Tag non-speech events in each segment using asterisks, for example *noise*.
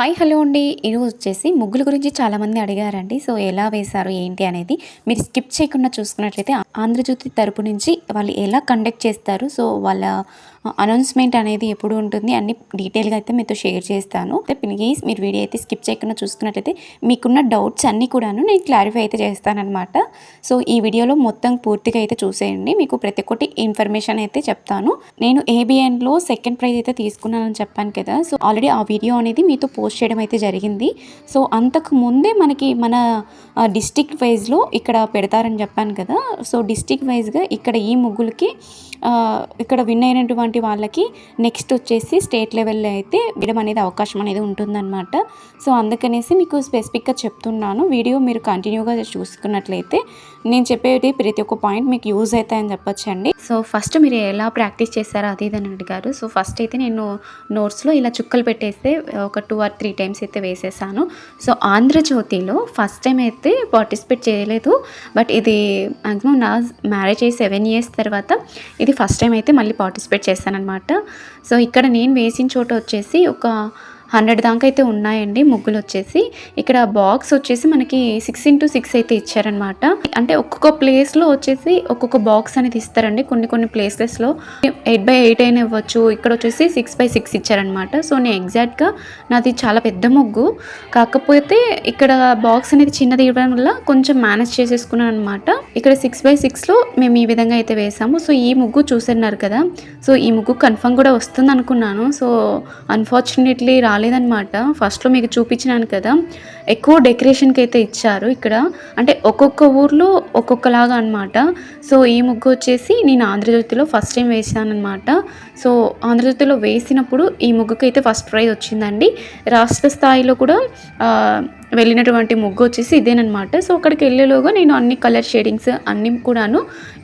Hi hello అండి. ఈరోజు వచ్చేసి ముగ్గుల గురించి చాలామంది అడిగారండి. సో ఎలా వేశారు ఏంటి అనేది మీరు స్కిప్ చేయకుండా చూసుకున్నట్లయితే ఆంధ్రజ్యోతి తరపు నుంచి వాళ్ళు ఎలా కండక్ట్ చేస్తారు సో వాళ్ళ అనౌన్స్మెంట్ అనేది ఎప్పుడు ఉంటుంది అన్ని డీటెయిల్గా అయితే మీతో షేర్ చేస్తాను. ప్లీజ్ మీరు వీడియో అయితే స్కిప్ చేయకుండా చూసుకున్నట్లయితే మీకున్న డౌట్స్ అన్నీ కూడాను నేను క్లారిఫై అయితే చేస్తానమాట సో ఈ వీడియోలో మొత్తం పూర్తిగా అయితే చూసేయండి. మీకు ప్రతి ఒక్కటి ఇన్ఫర్మేషన్ అయితే చెప్తాను. నేను ఏబిఎన్లో సెకండ్ ప్రైజ్ అయితే తీసుకున్నానని చెప్పాను కదా. సో ఆల్రెడీ ఆ వీడియో అనేది మీతో పోస్ట్ చేయడం అయితే జరిగింది. సో అంతకు ముందే మనకి మన డిస్టిక్ వైజ్లో ఇక్కడ పెడతారని చెప్పాను కదా. సో డిస్టిక్ వైజ్గా ఇక్కడ ఈ ముగ్గులకి ఇక్కడ విన్ అయినటువంటి వాళ్ళకి నెక్స్ట్ వచ్చేసి స్టేట్ లెవెల్లో అయితే విడడం అనేది అవకాశం అనేది ఉంటుందన్నమాట. సో అందుకనేసి మీకు స్పెసిఫిక్గా చెప్తున్నాను. వీడియో మీరు కంటిన్యూగా చూసుకున్నట్లయితే నేను చెప్పేది ప్రతి ఒక్క పాయింట్ మీకు యూజ్ అవుతాయని చెప్పొచ్చండి సో ఫస్ట్ మీరు ఎలా ప్రాక్టీస్ చేస్తారో అది ఇది అని అడిగారు. సో ఫస్ట్ అయితే నేను నోట్స్లో ఇలా చుక్కలు పెట్టేస్తే ఒక టూ ఆర్ త్రీ టైమ్స్ అయితే వేసేసాను. సో ఆంధ్రజ్యోతిలో ఫస్ట్ టైం అయితే పార్టిసిపేట్ చేయలేదు. బట్ ఇది మ్యాక్సిమం నా మ్యారేజ్ అయ్యి సెవెన్ ఇయర్స్ తర్వాత ఇది ఫస్ట్ టైం అయితే మళ్ళీ పార్టిసిపేట్ చేశానమాట సో ఇక్కడ నేను వేసిన చోట వచ్చేసి ఒక హండ్రెడ్ దాకా అయితే ఉన్నాయండి. ముగ్గులు వచ్చేసి. ఇక్కడ బాక్స్ వచ్చేసి మనకి సిక్స్ ఇంటూ సిక్స్ అయితే ఇచ్చారనమాట అంటే ఒక్కొక్క ప్లేస్లో వచ్చేసి ఒక్కొక్క బాక్స్ అనేది ఇస్తారండి. కొన్ని కొన్ని ప్లేసెస్లో ఎయిట్ బై ఎయిట్ అయినా ఇవ్వచ్చు. ఇక్కడ వచ్చేసి సిక్స్ బై సిక్స్ ఇచ్చారనమాట సో నేను ఎగ్జాక్ట్గా నాది చాలా పెద్ద ముగ్గు. కాకపోతే ఇక్కడ బాక్స్ అనేది చిన్నది ఇవ్వడం వల్ల కొంచెం మేనేజ్ చేసేసుకున్నాను అనమాట ఇక్కడ సిక్స్ బై సిక్స్లో మేము ఈ విధంగా అయితే వేసాము. సో ఈ ముగ్గు చూసన్నారు కదా. సో ఈ ముగ్గు కన్ఫర్మ్ కూడా వస్తుంది అనుకున్నాను సో అన్ఫార్చునేట్లీ రాలేదన్నమాట. ఫస్ట్లో మీకు చూపించినాను కదా. ఎక్కువ డెకరేషన్కి అయితే ఇచ్చారు ఇక్కడ. అంటే ఒక్కొక్క ఊర్లో ఒక్కొక్కలాగా అనమాట సో ఈ ముగ్గు వచ్చేసి నేను ఆంధ్రజ్యోతిలో ఫస్ట్ టైం వేసాను అనమాట సో ఆంధ్రజ్యోతిలో వేసినప్పుడు ఈ ముగ్గుకి అయితే ఫస్ట్ ప్రైజ్ వచ్చిందండి. రాష్ట్ర స్థాయిలో కూడా వెళ్ళినటువంటి ముగ్గు వచ్చేసి ఇదేనమాట సో అక్కడికి వెళ్ళేలోగా నేను అన్ని కలర్ షేడింగ్స్ అన్నీ కూడాను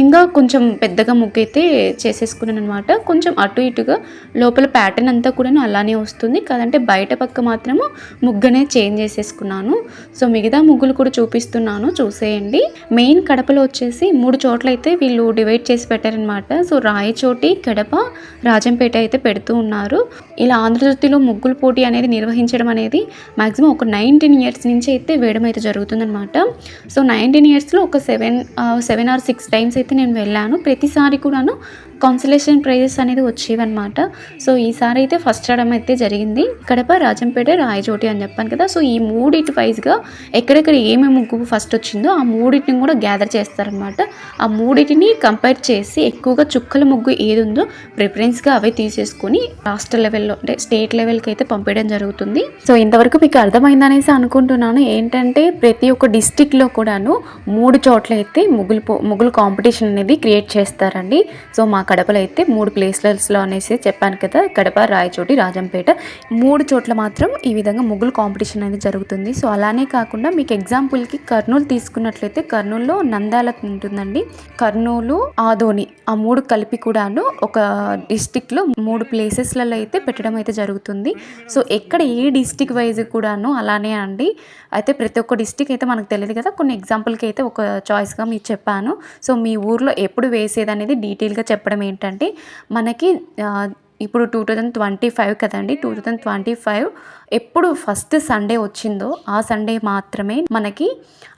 ఇంకా కొంచెం పెద్దగా ముగ్గు అయితే చేసేసుకున్నాను అనమాట కొంచెం అటు ఇటుగా లోపల ప్యాటర్న్ అంతా కూడాను అలానే వస్తుంది. కాదంటే బయట పక్క మాత్రము ముగ్గునే చేంజ్ చేసేసుకున్నాను. సో మిగతా ముగ్గులు కూడా చూపిస్తున్నాను చూసేయండి. మెయిన్ కడపలో వచ్చేసి మూడు చోట్ల అయితే వీళ్ళు డివైడ్ చేసి పెట్టారనమాట సో రాయచోటి కడప రాజంపేట అయితే పెడుతూ ఉన్నారు. ఇలా ఆంధ్రజ్యోతిలో ముగ్గులు పోటీ అనేది నిర్వహించడం అనేది మాక్సిమం ఒక నైన్టీన్ ఇయర్స్ నుంచి అయితే వేయడం అయితే జరుగుతుందన్నమాట. సో నైన్టీన్ ఇయర్స్లో ఒక seven seven or six times అయితే నేను వెళ్ళాను. ప్రతిసారి కూడాను కాన్సలేషన్ ప్రైజెస్ అనేది వచ్చేవన్నమాట. సో ఈసారి అయితే ఫస్ట్ రావడం అయితే జరిగింది. కడప రాజంపేట రాయచోటి అని చెప్పాను కదా. సో ఈ మూడిటి వైజ్గా ఎక్కడెక్కడ ఏమేమి ముగ్గు ఫస్ట్ వచ్చిందో ఆ మూడింటిని కూడా గ్యాదర్ చేస్తారనమాట ఆ మూడింటిని కంపేర్ చేసి ఎక్కువగా చుక్కల ముగ్గు ఏది ఉందో ప్రిఫరెన్స్గా అవే తీసేసుకొని రాష్ట్ర లెవెల్లో అంటే స్టేట్ లెవెల్కి అయితే పంపించడం జరుగుతుంది. సో ఇంతవరకు మీకు అర్థమైందనేసి అనుకుంటున్నాను. ఏంటంటే ప్రతి ఒక్క డిస్టిక్లో కూడాను మూడు చోట్ల అయితే ముగ్గులు పో- ముగ్గులు కాంపిటీషన్ అనేది క్రియేట్ చేస్తారండి. సో మాకు కడపలో అయితే మూడు ప్లేస్లలో అనేసి చెప్పాను కదా కడప రాయచోటి రాజంపేట. మూడు చోట్ల మాత్రం ఈ విధంగా ముగ్గులు కాంపిటీషన్ అనేది జరుగుతుంది. సో అలానే కాకుండా మీకు ఎగ్జాంపుల్కి కర్నూలు తీసుకున్నట్లయితే కర్నూలులో నంద్యాల ఉంటుందండి. కర్నూలు ఆదోని ఆ మూడు కలిపి కూడాను ఒక డిస్టిక్లో మూడు ప్లేసెస్లలో అయితే పెట్టడం అయితే జరుగుతుంది. సో ఎక్కడ ఏ డిస్టిక్ వైజ్ కూడాను అలానే అండి. అయితే ప్రతి ఒక్క డిస్టిక్ అయితే మనకు తెలియదు కదా కొన్ని ఎగ్జాంపుల్కి అయితే ఒక చాయిస్గా మీకు చెప్పాను. సో మీ ఊర్లో ఎప్పుడు వేసేది అనేది డీటెయిల్గా చెప్పడం ఏంటంటే మనకి ఇప్పుడు టూ థౌజండ్ ట్వంటీ ఫైవ్ కదండి టూ థౌజండ్ ట్వంటీ ఫైవ్ ఎప్పుడు ఫస్ట్ సండే వచ్చిందో ఆ సండే మాత్రమే మనకి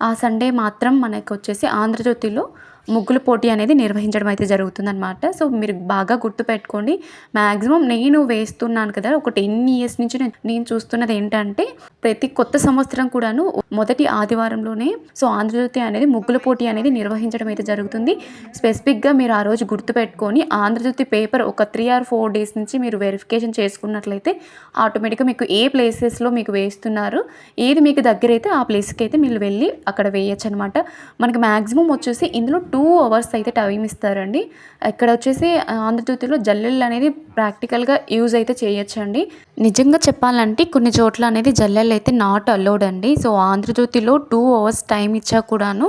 ఆ సండే మాత్రం మనకి వచ్చేసి ఆంధ్రజ్యోతిలో ముగ్గుల పోటీ అనేది నిర్వహించడం అయితే జరుగుతుందన్నమాట. సో మీరు బాగా గుర్తుపెట్టుకోండి. మ్యాక్సిమం నేను వేస్తున్నాను కదా ఒక టెన్ ఇయర్స్ నుంచి నేను చూస్తున్నది ఏంటంటే ప్రతి కొత్త సంవత్సరం కూడాను మొదటి ఆదివారంలోనే సో ఆంధ్రజ్యోతి అనేది ముగ్గుల పోటీ అనేది నిర్వహించడం అయితే జరుగుతుంది. స్పెసిఫిక్గా మీరు ఆ రోజు గుర్తుపెట్టుకొని ఆంధ్రజ్యోతి పేపర్ ఒక త్రీ ఆర్ ఫోర్ డేస్ నుంచి మీరు వెరిఫికేషన్ చేసుకున్నట్లయితే ఆటోమేటిక్గా మీకు ఏ ప్లేసెస్లో మీకు వేస్తున్నారు ఏది మీకు దగ్గర అయితే ఆ ప్లేస్కి అయితే మీరు వెళ్ళి అక్కడ వేయచ్చు అనమాట మనకి మ్యాక్సిమం వచ్చేసి ఇందులో టూ అవర్స్ అయితే టైం ఇస్తారండి. ఇక్కడ వచ్చేసి ఆంధ్రజ్యోతిలో జల్లెళ్ళు అనేది ప్రాక్టికల్గా యూజ్ అయితే చేయొచ్చండి. నిజంగా చెప్పాలంటే కొన్ని చోట్ల అనేది జల్లెళ్ళు అయితే నాట్ అలౌడ్ అండి. సో ఆంధ్రజ్యోతిలో టూ అవర్స్ టైం ఇచ్చా కూడాను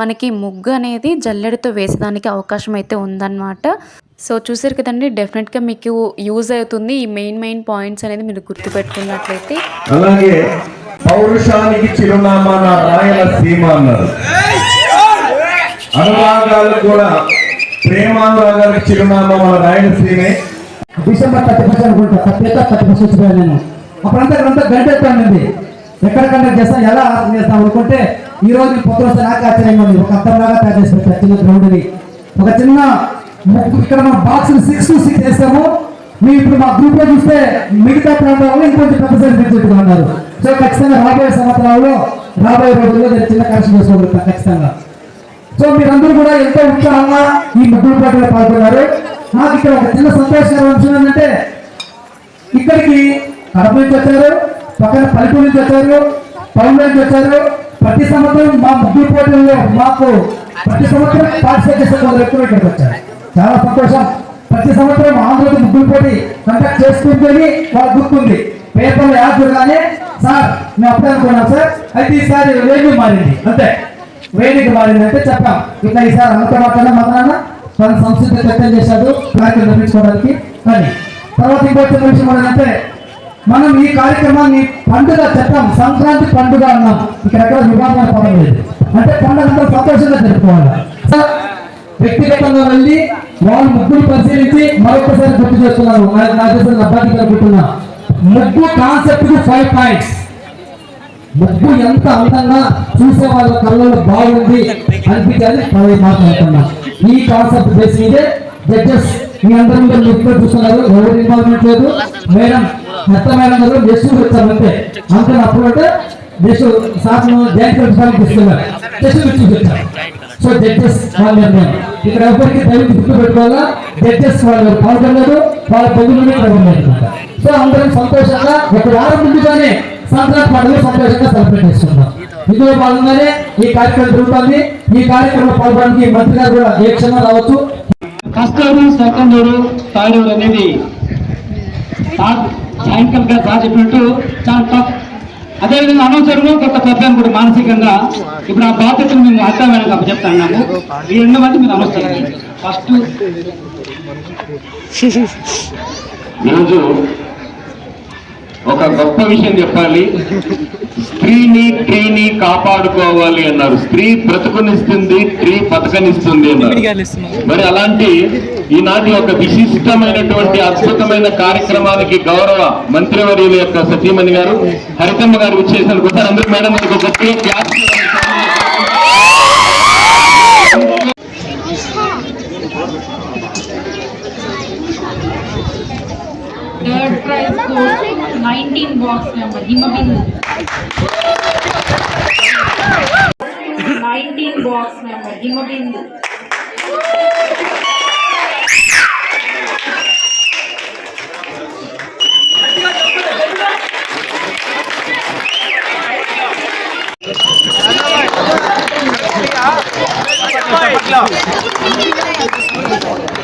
మనకి ముగ్గు అనేది జల్లెడతో వేసేదానికి అవకాశం అయితే ఉందన్నమాట. సో చూసారు కదండి డెఫినెట్గా మీకు యూజ్ అవుతుంది ఈ మెయిన్ మెయిన్ పాయింట్స్ అనేది మీరు గుర్తుపెట్టుకున్నట్లయితే. అలాగే పౌరుషానికి చిరునామా నా రాయలసీమ అన్నారు. అనురాగాలు కూడా ప్రేమానురాగాలకు చిరునామా మన రాయలసీమే డిసెంబర్ థర్టీ ఫస్ట్ అనుకుంటా థర్టీ థర్టీ ఫస్ట్ వచ్చిపోయాను నేను అప్పుడంతా ఇక్కడంతా గంటెత్తానండి ఎక్కడ కండక్ట్ చేస్తాం ఎలా ఆర్గనైజ్ చేస్తాం అనుకుంటే ఈ రోజు నేను పొద్దున వస్తే నాకు ఆశ్చర్యంగా ఉంది. ఒక అర్థంలాగా తయారు చేసిన పెట్టారు చిన్న గ్రౌండ్ని ఒక చిన్న ఇక్కడ మన బాక్స్ సిక్స్ టు సిక్స్ వేస్తాము. మీరు ఇప్పుడు మా గ్రూప్లో చూస్తే మిగతా ప్రాంతాల్లో ఇంకొంచెం పెద్ద సైజ్ పెంచుతూ ఉన్నారు సో ఖచ్చితంగా రాబోయే సంవత్సరాల్లో రాబోయే రోజుల్లో నేను చిన్న కరెక్షన్ చేసుకోగలుగుతాను ఖచ్చితంగా. సో మీరందరూ కూడా ఎంతో ఉత్సాహంగా ఈ ముగ్గురు పోటీలో పాల్గొన్నారు. నాకు ఇక్కడ ఒక చిన్న సంతోషకరమైన విషయం ఏంటంటే ఇక్కడికి కడప నుంచి వచ్చారు పక్కన పల్లెటూరు నుంచి వచ్చారు పౌరుల నుంచి వచ్చారు ప్రతి సంవత్సరం మా ముగ్గురు పోటీల్లో మాకు ప్రతి సంవత్సరం పార్టిసిపేట్ చేసే కొందరు వ్యక్తులు ఇక్కడికి వచ్చారు. చాలా సంతోషం. ప్రతి సంవత్సరం ఆంధ్రప్రదేశ్ ముగ్గురు పోటీ కండక్ట్ చేసుకుంటుంది వాళ్ళకి గుర్తుంది పేపర్లో యాడ్ చూడగానే సార్ మేము అప్పుడే అనుకున్నాం సార్. అయితే ఈసారి వేణి మారింది. అంతే. వేణికి మారింది అంటే చెప్పాం. ఇట్లా ఈసారి అన్నతో మాట్లాడినా మదనాన్న తన సంస్కృతి వ్యక్తం చేశాడు కార్యక్రమం నిర్మించుకోవడానికి కానీ తర్వాత ఇంకో విషయం ఏంటంటే మనం ఈ కార్యక్రమాన్ని పండుగ చట్టం సంక్రాంతి పండుగ అన్నాం. ఇక్కడ ఎక్కడ వివాదాల పదం లేదు అంటే పండుగ అంతా సంతోషంగా జరుపుకోవాలి. సార్, వ్యక్తిగతంగా వెళ్ళి వాళ్ళు ముగ్గురు పరిశీలించి మరొకసారి గుర్తు చేస్తున్నారు నాకు నాకు అబ్బాయి అనుకుంటున్నా ముగ్గు కాన్సెప్ట్కు ఫైవ్ పాయింట్స్ ముగ్గు ఎంత అందంగా చూసే వాళ్ళ కళ్ళలో బాగుంది అనిపించాలి. పదవి మాట్లాడుతున్నాం ఈ కాన్సెప్ట్ బేస్ మీదే జడ్జెస్ మీ అందరూ మీరు ముగ్గురు చూస్తున్నారు. ఎవరు ఇన్వాల్వ్మెంట్ లేదు. మేడం మెత్త మేడం గారు జస్ట్ వచ్చామంటే అంతే అప్పుడు అంటే జస్ట్ సార్ జాయింట్ ప్రిన్సిపాల్ తీసుకున్నారు జస్ట్ వచ్చి. సో జడ్జెస్ వాళ్ళ నిర్ణయం ఇక్కడ ఎవరికి దైవం గుర్తు పెట్టుకోవాలా? జడ్జెస్ వాళ్ళు పాల్గొనలేదు వాళ్ళ పొద్దున్నే ఇక్కడ సో అందరం సంతోషంగా ఒక వారం ముందుగానే సంక్రాంతి పండుగ సంతోషంగా సెలబ్రేట్ చేసుకుందాం. ఇందులో భాగంగానే ఈ కార్యక్రమం జరుగుతుంది. ఈ కార్యక్రమంలో పాల్గొనడానికి మంత్రి గారు కూడా ఏ క్షణం రావచ్చు. ఫస్ట్ ఇయర్ తాడూరు అనేది సాయంకాలం గారు సార్ చెప్పినట్టు చాలా టఫ్ అదేవిధంగా అనవసరం కొంత పెద్దాను కూడా మానసికంగా. ఇప్పుడు ఆ బాధ్యతను మేము అర్థమైన చెప్తాను ఈ రెండు మంది మీరు అనవసరం ఫస్ట్ *laughs* ఈరోజు ఒక గొప్ప విషయం చెప్పాలి. స్త్రీని స్త్రీని కాపాడుకోవాలి అన్నారు. స్త్రీ బ్రతుకునిస్తుంది స్త్రీ బతకనిస్తుంది అన్నారు. మరి అలాంటి ఈనాటి ఒక విశిష్టమైనటువంటి అద్భుతమైన కార్యక్రమానికి గౌరవ మంత్రివర్యుల యొక్క సతీమణి గారు హరితమ్మ గారు ఇచ్చేసినందుకు ఒకసారి అందరూ మేడం క్లాస్ थर्ड प्राइज को 19 box member Himabindu 19 box member Himabindu Thank you.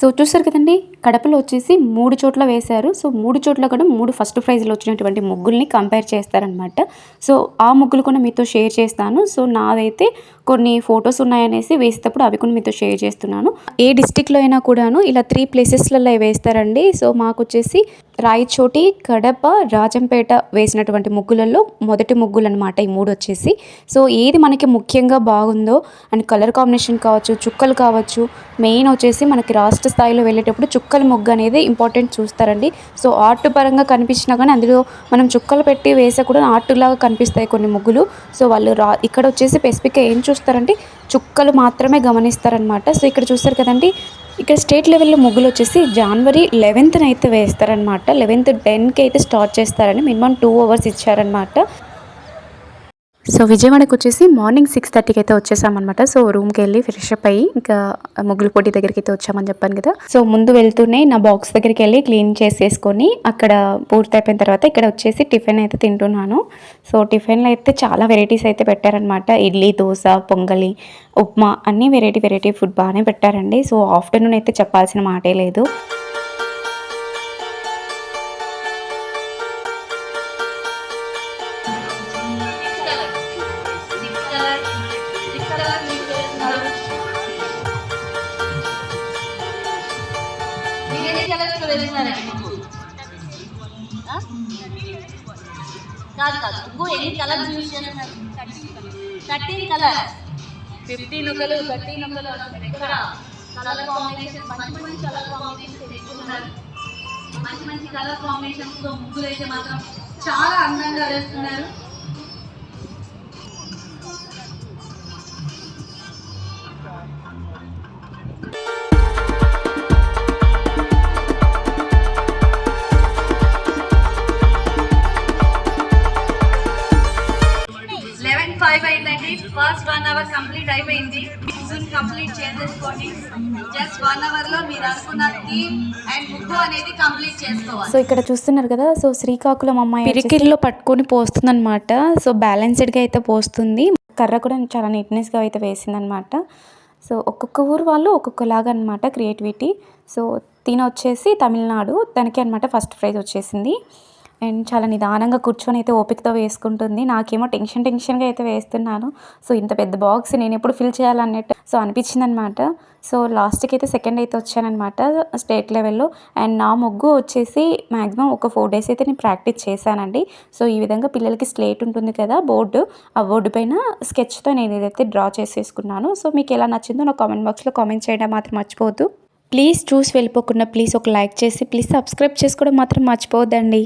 So చూసారు కదండి? కడపలో వచ్చేసి మూడు చోట్ల వేశారు. సో మూడు చోట్ల కూడా మూడు ఫస్ట్ ప్రైజ్లో వచ్చినటువంటి ముగ్గుల్ని కంపేర్ చేస్తారనమాట సో ఆ ముగ్గులు కూడా మీతో షేర్ చేస్తాను. సో నాదైతే కొన్ని ఫొటోస్ ఉన్నాయనేసి వేసేటప్పుడు అవి కూడా మీతో షేర్ చేస్తున్నాను. ఏ డిస్టిక్లో అయినా కూడాను ఇలా త్రీ ప్లేసెస్లలో వేస్తారండి. సో మాకు వచ్చేసి రాయచోటి కడప రాజంపేట వేసినటువంటి ముగ్గులలో మొదటి ముగ్గులు అనమాట ఈ మూడు వచ్చేసి. సో ఏది మనకి ముఖ్యంగా బాగుందో అండ్ కలర్ కాంబినేషన్ కావచ్చు చుక్కలు కావచ్చు మెయిన్ వచ్చేసి మనకి రాష్ట్ర స్థాయిలో వెళ్ళేటప్పుడు చుక్క చుక్కల ముగ్గు అనేది ఇంపార్టెంట్ చూస్తారండి. సో ఆర్ట్ పరంగా కనిపించినా కానీ అందులో మనం చుక్కలు పెట్టి వేసే కూడా ఆర్ట్ లాగా కనిపిస్తాయి కొన్ని ముగ్గులు. సో వాళ్ళు రా ఇక్కడ వచ్చేసి స్పెసిఫిక్గా ఏం చూస్తారంటే చుక్కలు మాత్రమే గమనిస్తారనమాట సో ఇక్కడ చూస్తారు కదండి ఇక్కడ స్టేట్ లెవెల్లో ముగ్గులు వచ్చేసి జనవరి లెవెన్త్న అయితే వేస్తారనమాట లెవెన్త్ టెన్కి అయితే స్టార్ట్ చేస్తారని మినిమం టూ అవర్స్ ఇచ్చారనమాట సో విజయవాడకు వచ్చేసి మార్నింగ్ సిక్స్ థర్టీకి అయితే వచ్చేసామన్నమాట. సో రూమ్కి వెళ్ళి ఫ్రెష్ అప్ అయ్యి ఇంకా ముగ్గులు పోటీ దగ్గరికి అయితే వచ్చామని చెప్పాను కదా. సో ముందు వెళ్తూనే నా బాక్స్ దగ్గరికి వెళ్ళి క్లీన్ చేసేసుకొని అక్కడ పూర్తి అయిపోయిన తర్వాత ఇక్కడ వచ్చేసి టిఫిన్ అయితే తింటున్నాను. సో టిఫిన్లో అయితే చాలా వెరైటీస్ అయితే పెట్టారనమాట ఇడ్లీ దోశ పొంగలి ఉప్మా అన్ని వెరైటీ వెరైటీ ఫుడ్ బాగానే పెట్టారండి. సో ఆఫ్టర్నూన్ అయితే చెప్పాల్సిన మాటే లేదు. ఎన్ని కలర్స్ వేస్తున్నారండి ముగ్గు ఆ? కాదు కాదు ముగ్గు ఎన్ని కలర్స్ యూజ్ చేస్తున్నారు? థర్టీన్ కలర్ ఫిఫ్టీన్ ఒకలు థర్టీన్ ఇక్కడ కలర్ కాంబినేషన్ మంచి మంచి కలర్ కాంబినేషన్ తెచ్చుకున్నారు. మంచి మంచి కలర్ కాంబినేషన్స్తో ముగ్గులు అయితే మాత్రం చాలా అందంగా వేస్తున్నారు అవర్ కంప్లీట్ అయిపోయింది. కంప్లీట్ చేసేసుకోండి. జస్ట్ వన్ అవర్లో మీరు అనుకున్న థీమ్ అండ్ ముగ్గు అనేది కంప్లీట్ చేసుకోవాలి. సో ఇక్కడ చూస్తున్నారు కదా సో శ్రీకాకుళం అమ్మాయి పిరికిల్లో పట్టుకొని పోస్తుంది అనమాట సో బ్యాలెన్స్డ్గా అయితే పోస్తుంది. కర్ర కూడా చాలా నీట్నెస్గా అయితే వేసిందనమాట సో ఒక్కొక్క ఊరు వాళ్ళు ఒక్కొక్కలాగా అనమాట క్రియేటివిటీ సో తిన వచ్చేసి తమిళనాడు. తనకి అనమాట ఫస్ట్ ప్రైజ్ వచ్చేసింది. అండ్ చాలా నిదానంగా కూర్చొని అయితే ఓపికతో వేసుకుంటుంది. నాకేమో టెన్షన్ టెన్షన్గా అయితే వేస్తున్నాను. సో ఇంత పెద్ద బాక్స్ నేను ఎప్పుడు ఫిల్ చేయాలన్నట్టు సో అనిపించింది అనమాట సో లాస్ట్కి అయితే సెకండ్ అయితే వచ్చానమాట స్టేట్ లెవెల్లో. అండ్ నా ముగ్గు వచ్చేసి మ్యాక్సిమం ఒక ఫోర్ డేస్ అయితే నేను ప్రాక్టీస్ చేశానండి. సో ఈ విధంగా పిల్లలకి స్లేట్ ఉంటుంది కదా బోర్డు ఆ బోర్డు పైన స్కెచ్తో నేను ఇదైతే డ్రా చేసేసుకున్నాను. సో మీకు ఎలా నచ్చిందో నా కామెంట్ బాక్స్లో కామెంట్ చేయడం. మాత్రం మర్చిపోవద్దు. ప్లీజ్ చూసి వెళ్ళిపోకుండా ప్లీజ్ ఒక లైక్ చేసి ప్లీజ్ సబ్స్క్రైబ్ చేసుకోవడం మాత్రం మర్చిపోవద్దండి.